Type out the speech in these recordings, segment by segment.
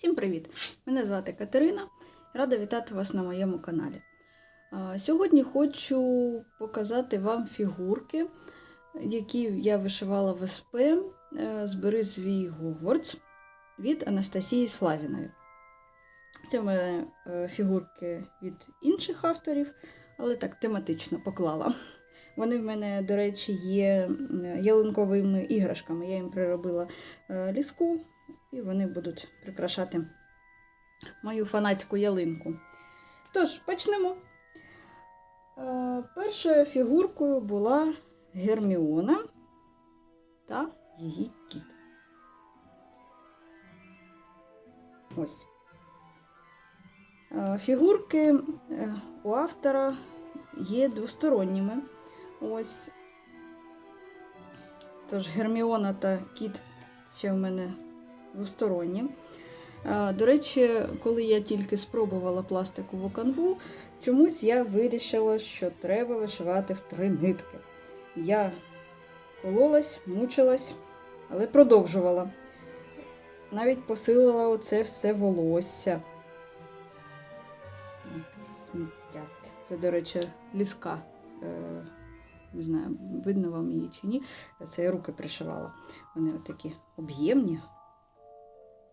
Всім привіт! Мене звати Катерина. Рада вітати вас на моєму каналі. Сьогодні хочу показати вам фігурки, які я вишивала в СП е, Збери свій Гогвардс від Анастасії Славіної. Це в мене е, фігурки від інших авторів, але так тематично поклала. Вони в мене, до речі, є ялинковими іграшками. Я їм приробила е, ліску, і вони будуть прикрашати мою фанатську ялинку. Тож, почнемо. Е, Першою фігуркою була Герміона та її кіт. Ось. Е, Фігурки е, у автора є двосторонніми. Ось. Тож Герміона та кіт ще в мене двосторонні. До речі, коли я тільки спробувала пластикову канву, чомусь я вирішила, що треба вишивати в три нитки. Я кололась, мучилась, але продовжувала. Навіть посилила оце все волосся. Це, до речі, ліска. Е, Не знаю, видно вам її чи ні. Це я руки пришивала. Вони такі об'ємні.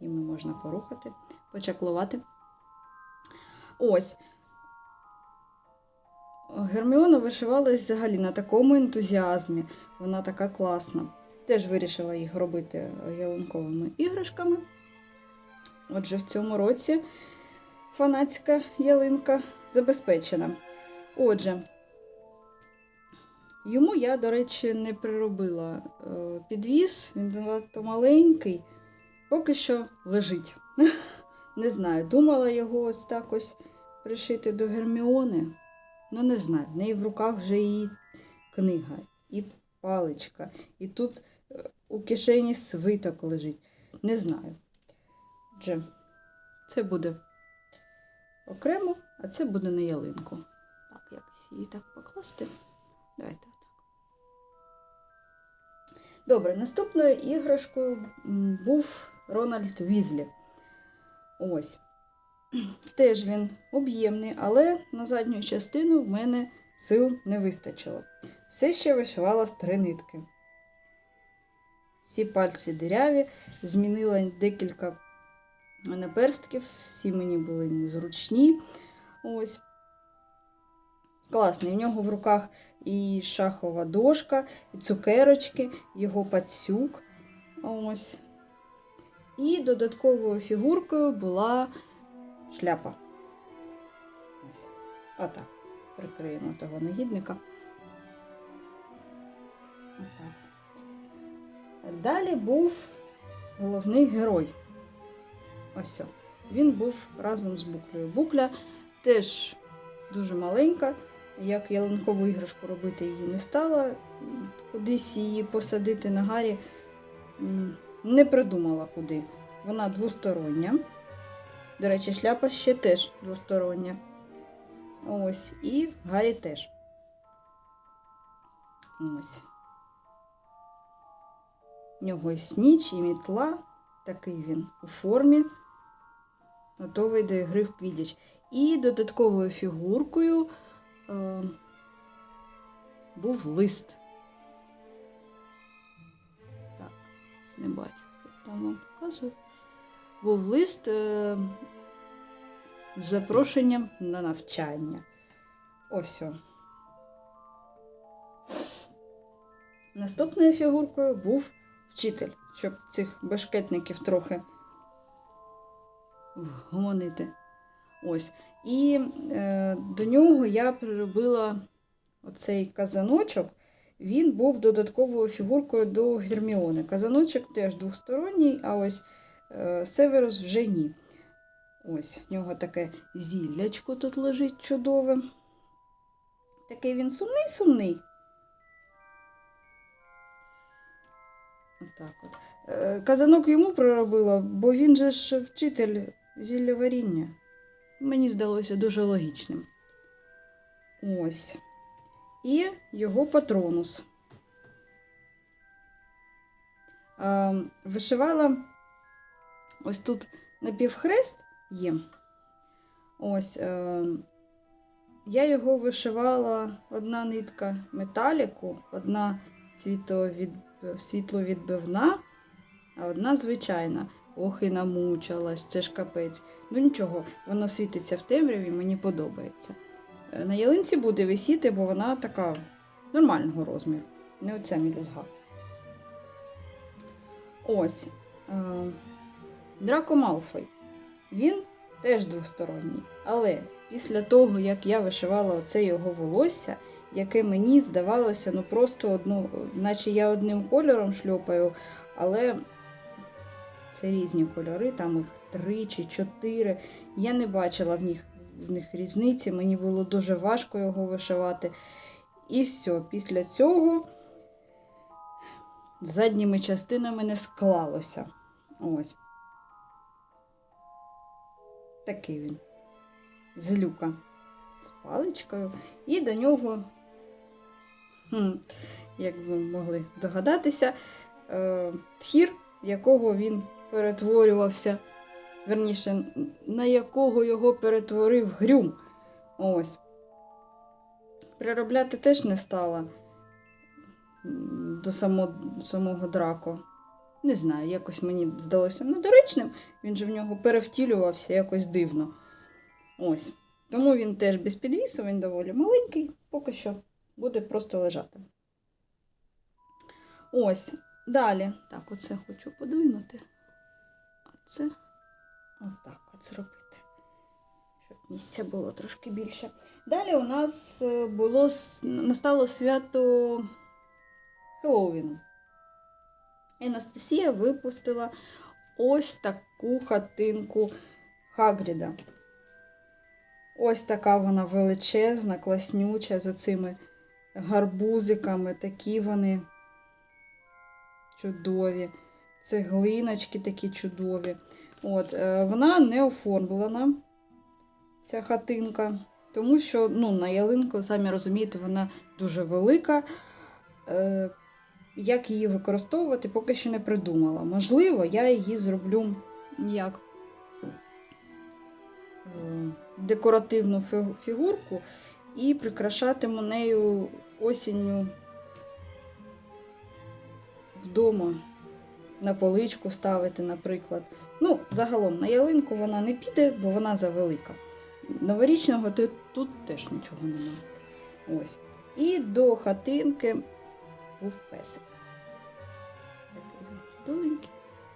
Їми можна порухати, почаклувати. Ось. Герміона вишивалась взагалі на такому ентузіазмі. Вона така класна. Теж вирішила їх робити ялинковими іграшками. Отже, в цьому році фанатська ялинка забезпечена. Отже, йому я, до речі, не приробила е, підвіз, він занадто маленький. Поки що лежить. Не знаю, думала його ось так ось пришити до Герміони. Ну, не знаю, в неї в руках вже і книга, і паличка, і тут е, у кишені свиток лежить. Не знаю. Отже, це буде окремо, а це буде на ялинку. Так, якось її так покласти. Давайте отак. Добре, наступною іграшкою був Рональд Візлі. Ось. Теж він об'ємний, але на задню частину в мене сил не вистачило. Все ще вишивала в три нитки. Всі пальці диряві, змінила декілька наперстків, всі мені були незручні. Ось. Класний. У нього в руках і шахова дошка, і цукерочки, його пацюк. Ось. І додатковою фігуркою була шляпа. Ось. Отак. Прикриємо того негідника. Отак. Далі був головний герой. Ось. Він був разом з буклею. Букля теж дуже маленька. Як ялинкову іграшку робити її не стала. Кудись її посадити на гарі не придумала куди. Вона двостороння. До речі, шляпа ще теж двостороння. Ось. І Гаррі теж. Ось. У нього і сніч, і мітла. Такий він у формі. Готовий до гри в квідіч. І додатковою фігуркою е, був лист. Не бачу, що там вам показую. Був лист е, з запрошенням на навчання. Ось. о. Наступною фігуркою був вчитель, щоб цих бешкетників трохи вгомонити. Ось. І е, до нього я приробила оцей казаночок. Він був додатковою фігуркою до Герміони. Казаночок теж двосторонній, а ось е, Северус вже ні. Ось, в нього таке зіллячко тут лежить чудове. Такий він сумний-сумний. Отак от. Е, Казанок йому проробила, бо він же ж вчитель зілля варіння. Мені здалося дуже логічним. Ось. І його патронус. Вишивала ось тут напівхрест є. Ось. Е, я його вишивала одна нитка металіку, одна світловідбивна, а одна звичайна. Ох, і намучилась, це ж капець. Ну нічого, воно світиться в темряві, мені подобається. Е, На ялинці буде висіти, бо вона така нормального розміру. Не оця мілюзга. Ось. Е, Драко Малфой. Він теж двосторонній. Але після того, як я вишивала оце його волосся, яке мені здавалося, ну просто одну, наче я одним кольором шльопаю, але це різні кольори, там їх три чи чотири. Я не бачила в них, в них різниці, мені було дуже важко його вишивати. І все, після цього задніми частинами не склалося. Ось. Такий він. Злюка. З паличкою. І до нього, як ви могли здогадатися, е, тхір, в якого він перетворювався. Верніше, на якого його перетворив грюм. Ось. Переробляти теж не стала до само, самого драко. Не знаю, якось мені здалося недоречним. Він же в нього перевтілювався якось дивно. Ось. Тому він теж без підвісу, він доволі маленький, поки що буде просто лежати. Ось. Далі. Так, оце хочу подвинути. А це отак от зробити. Щоб місця було трошки більше. Далі у нас е, було настало свято Хеллоуіну. Анастасія випустила ось таку хатинку Хагріда. Ось така вона величезна, класнюча, з оцими гарбузиками, такі вони чудові. Цеглиночки такі чудові. От, е, вона не оформлена, ця хатинка, тому що ну, на ялинку, самі розумієте, вона дуже велика. Е, як її використовувати, поки що не придумала. Можливо, я її зроблю як е, декоративну фігурку і прикрашатиму нею осінню вдома на поличку ставити, наприклад. Ну, загалом на ялинку вона не піде, бо вона завелика. Новорічного тут теж нічого немає. Ось. І до хатинки був песик. Такий він чудовенький,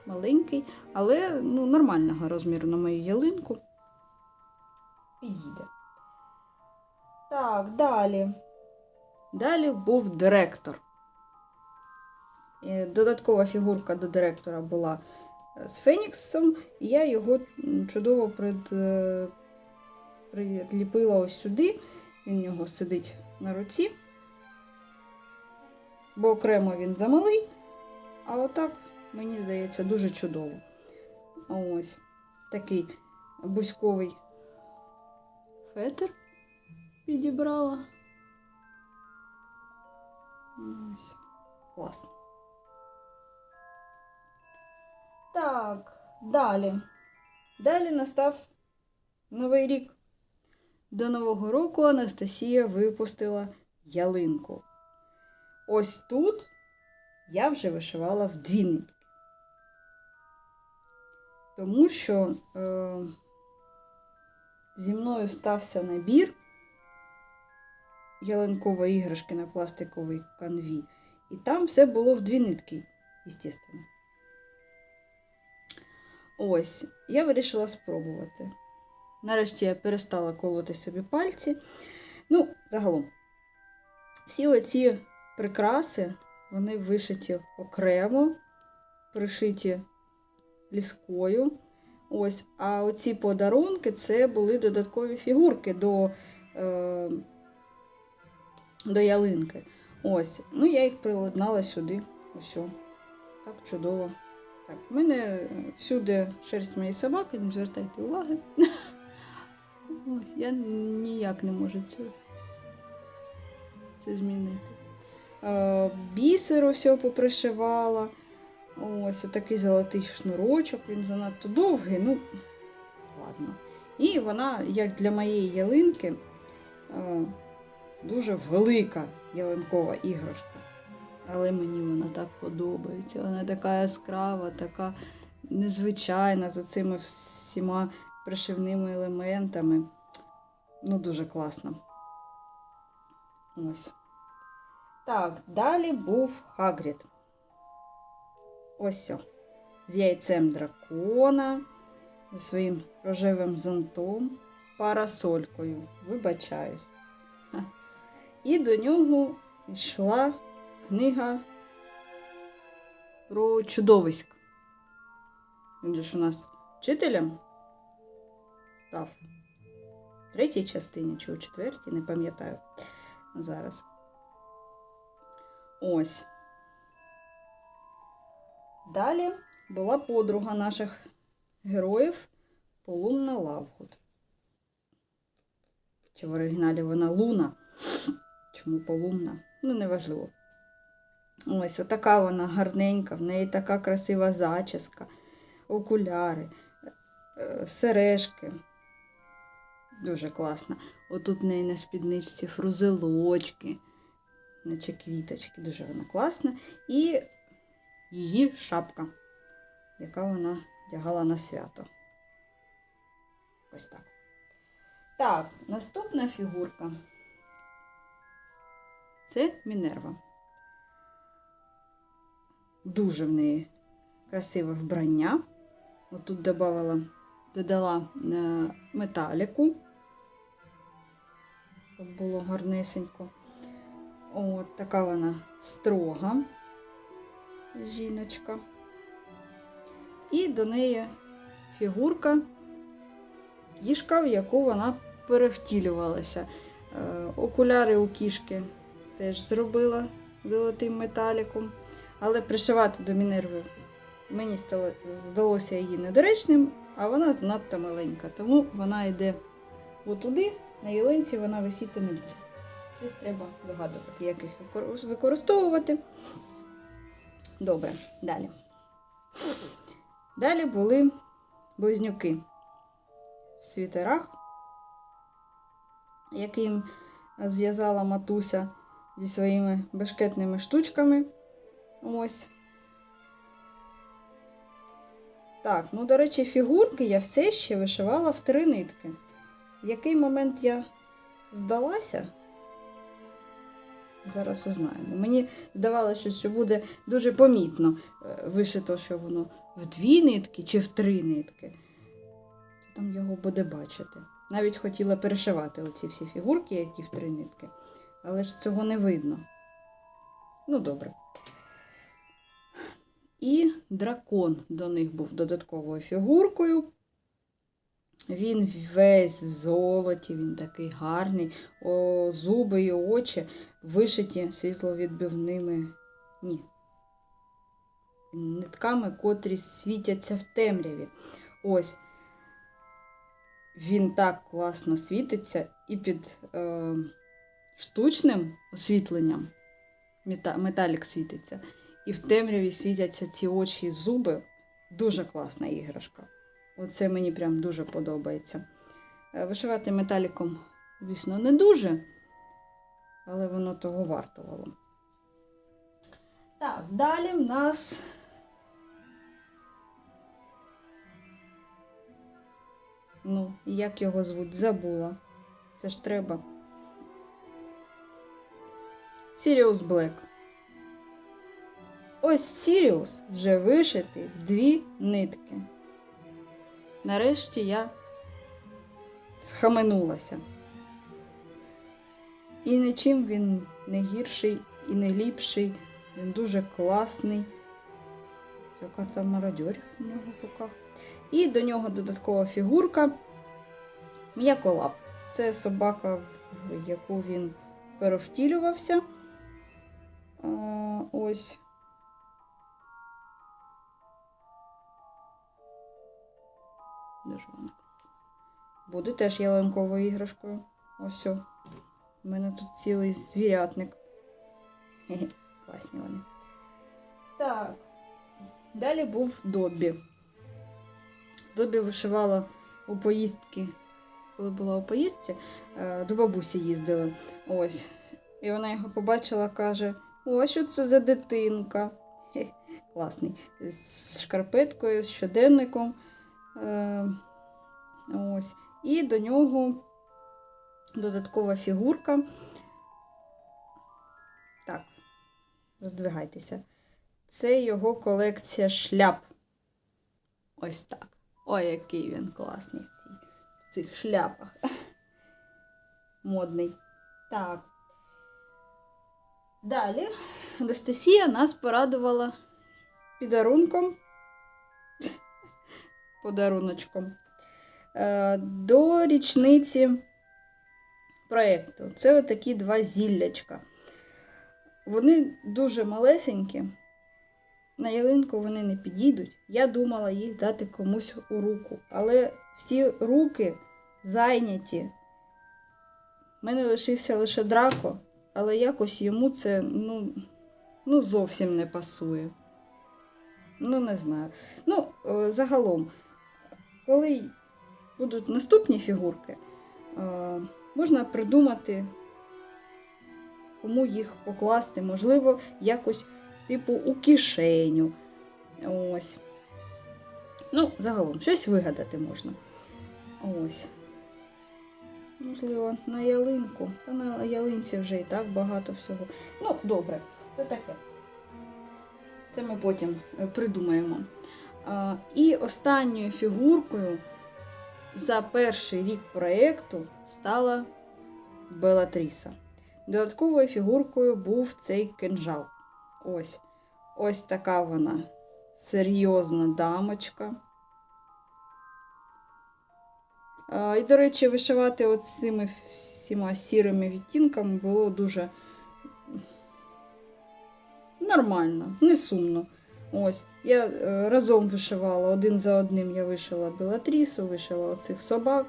маленький, але ну, нормального розміру на мою ялинку. Підійде. Так, далі. Далі був директор. Додаткова фігурка до директора була е, з Феніксом, і я його чудово прид... е, приліпила ось сюди. Він у нього сидить на руці. Бо окремо він замалий, а отак, мені здається, дуже чудово. Ось такий бузьковий фетр підібрала. Ось. Класно. Так, далі. Далі настав Новий рік. До Нового року Анастасія випустила ялинку. Ось тут я вже вишивала в дві нитки. Тому що е, зі мною стався набір ялинкової іграшки на пластиковій канві. І там все було в дві нитки, звісно. Ось, я вирішила спробувати. Нарешті я перестала колоти собі пальці. Ну, загалом, всі оці прикраси, вони вишиті окремо, пришиті ліскою. Ось, а оці подарунки це були додаткові фігурки до, е, до ялинки. Ось, ну я їх приладнала сюди. Ось. Так чудово. Так, в мене всюди шерсть моєї собаки, не звертайте уваги. Ось, я ніяк не можу це, це змінити. Е, бісер все попришивала. Ось отакий золотий шнурочок, він занадто довгий, ну, ладно. І вона, як для моєї ялинки, дуже велика ялинкова іграшка. Але мені вона так подобається. Вона така яскрава, така незвичайна, з оцими всіма пришивними елементами. Ну, дуже класно. Ось. Так, далі був Хагрід. Ось. З яйцем дракона, зі своїм рожевим зонтом, парасолькою. Вибачаюсь. І до нього йшла книга про чудовиськ. Він же ж у нас вчителем став. В третій частині чи у четвертій, не пам'ятаю зараз. Ось. Далі була подруга наших героїв Полумна Лавгуд. Чи в оригіналі вона Луна? Чому полумна? Ну, неважливо. Ось, отака вона гарненька, в неї така красива зачіска, окуляри, е, сережки. Дуже класно. Отут в неї на спідничці фрузелочки, наче квіточки, дуже вона класна. І її шапка, яка вона вдягала на свято. Ось так. Так, наступна фігурка. Це Мінерва. Дуже в неї красиве вбрання. Отут додавала, додала е, металіку, щоб було гарнесенько. От така вона строга жіночка. І до неї фігурка, кішка, в яку вона перевтілювалася. Е, окуляри у кішки теж зробила золотим металіком. Але пришивати до Мінерви мені стало, здалося її недоречним, а вона занадто маленька. Тому вона йде отуди, на ялинці вона висіти не буде. Щось треба вигадувати, як їх використовувати. Добре, далі. Далі були близнюки в світерах, яким зв'язала матуся зі своїми бешкетними штучками. Ось. Так, ну, до речі, фігурки я все ще вишивала в три нитки. В який момент я здалася? Зараз узнаємо. Мені здавалося, що буде дуже помітно е, вишито, що воно в дві нитки чи в три нитки. Там його буде бачити. Навіть хотіла перешивати оці всі фігурки, які в три нитки, але ж цього не видно. Ну, добре. І дракон до них був додатковою фігуркою. Він весь в золоті, він такий гарний, О, зуби і очі вишиті світловідбивними ні, нитками, котрі світяться в темряві. Ось він так класно світиться і під е, штучним освітленням мета- металік світиться. І в темряві світяться ці очі і зуби. Дуже класна іграшка. Оце мені прям дуже подобається. Е, Вишивати металіком, звісно, не дуже, але воно того вартувало. Так, далі в нас. Ну, як його звуть? Забула. Це ж треба. Сіріус Блек. Ось Сіріус вже вишитий в дві нитки. Нарешті я схаменулася. І нічим він не гірший і не ліпший. Він дуже класний. Це карта мародьорів у нього в руках. І до нього додаткова фігурка М'яколап. Це собака, в яку він перевтілювався. Ось. Дуже вона класна. Буде теж ялинковою іграшкою. Ось. У мене тут цілий звірятник. Хе-хе, класні вони. Так. Далі був Добі. Добі вишивала у поїздки, коли була у поїздці, е, до бабусі їздили. Ось. І вона його побачила, каже: О, що це за дитинка? Хе, класний. З шкарпеткою, з щоденником. Е, ось. І до нього додаткова фігурка. Так, роздвигайтеся. Це його колекція шляп. Ось так. Ой, який він класний в, цій, в цих шляпах. Модний. Так. Далі Анастасія нас порадувала підарунком. Подаруночком. Е, До річниці проєкту. Це отакі два зіллячка. Вони дуже малесенькі. На ялинку вони не підійдуть. Я думала їх дати комусь у руку. Але всі руки зайняті. У мене лишився лише драко, але якось йому це ну, ну зовсім не пасує. Ну, не знаю. Ну, е, загалом, коли будуть наступні фігурки, е, можна придумати, кому їх покласти, можливо, якось типу у кишеню. Ось. Ну, загалом, щось вигадати можна. Ось. Можливо, на ялинку. Та на ялинці вже і так багато всього. Ну, добре, то таке. Це ми потім е, придумаємо. І останньою фігуркою за перший рік проєкту стала Белатріса. Додатковою фігуркою був цей кинжал. Ось. Ось така вона серйозна дамочка. І, до речі, вишивати от цими всіма сірими відтінками було дуже нормально, не сумно. Ось, я е, разом вишивала один за одним я вишила Белатрісу, вишила оцих собак.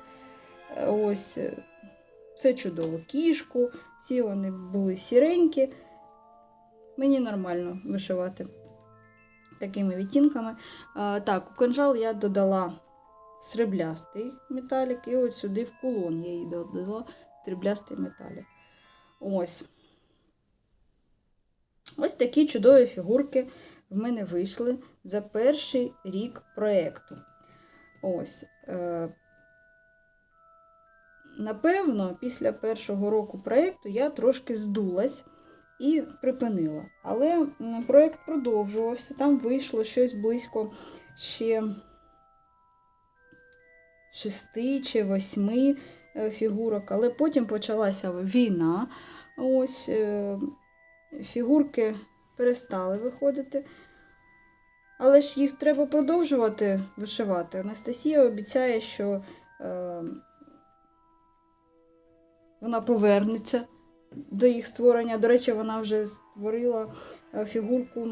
Ось, е, все чудово. Кішку, всі вони були сіренькі. Мені нормально вишивати такими відтінками. А, так, у канжал я додала сріблястий металік, і от сюди в кулон я їй додала сріблястий металік. Ось. Ось такі чудові фігурки в мене вийшли за перший рік проєкту. Ось. Е, Напевно, після першого року проєкту я трошки здулась і припинила. Але проєкт продовжувався, там вийшло щось близько ще шести чи восьми е, фігурок, але потім почалася війна. Ось е, фігурки перестали виходити. Але ж їх треба продовжувати вишивати. Анастасія обіцяє, що е, вона повернеться до їх створення. До речі, вона вже створила е, фігурку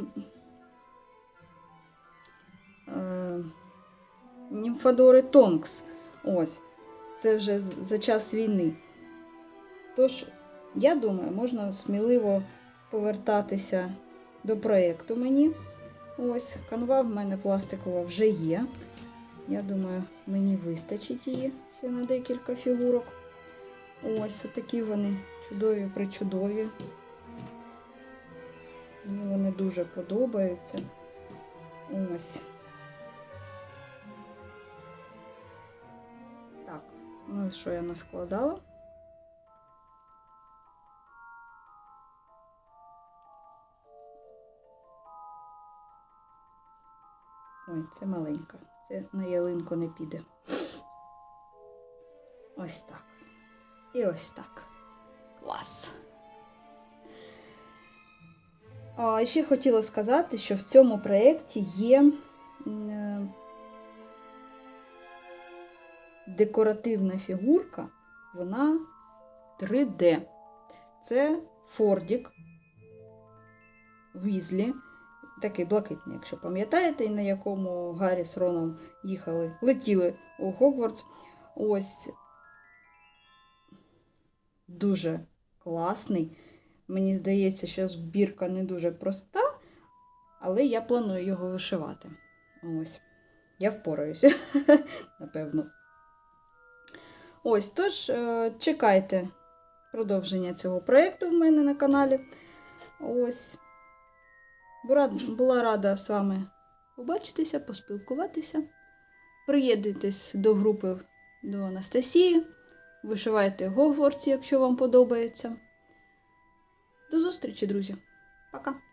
е, Німфадори Тонкс. Ось. Це вже за час війни. Тож, я думаю, можна сміливо повертатися до проєкту мені. Ось, канва в мене пластикова вже є. Я думаю, мені вистачить її ще на декілька фігурок. Ось такі вони чудові, причудові. Мені вони дуже подобаються. Ось. Так, ну що я наскладала? Ой, це маленька. Це на ялинку не піде. Ось так. І ось так. Клас. А ще хотіла сказати, що в цьому проєкті є е, декоративна фігурка, вона 3D. Це Фордік Візлі, такий блакитний, якщо пам'ятаєте, і на якому Гаррі з Роном їхали, летіли у Хогвартс. Ось дуже класний. Мені здається, що збірка не дуже проста, але я планую його вишивати. Ось. Я впораюся, напевно. Ось, тож, е, чекайте продовження цього проєкту в мене на каналі. Ось. Була, рада з вами побачитися, поспілкуватися. Приєднуйтесь до групи до Анастасії. Вишивайте Гогворці, якщо вам подобається. До зустрічі, друзі. Пока!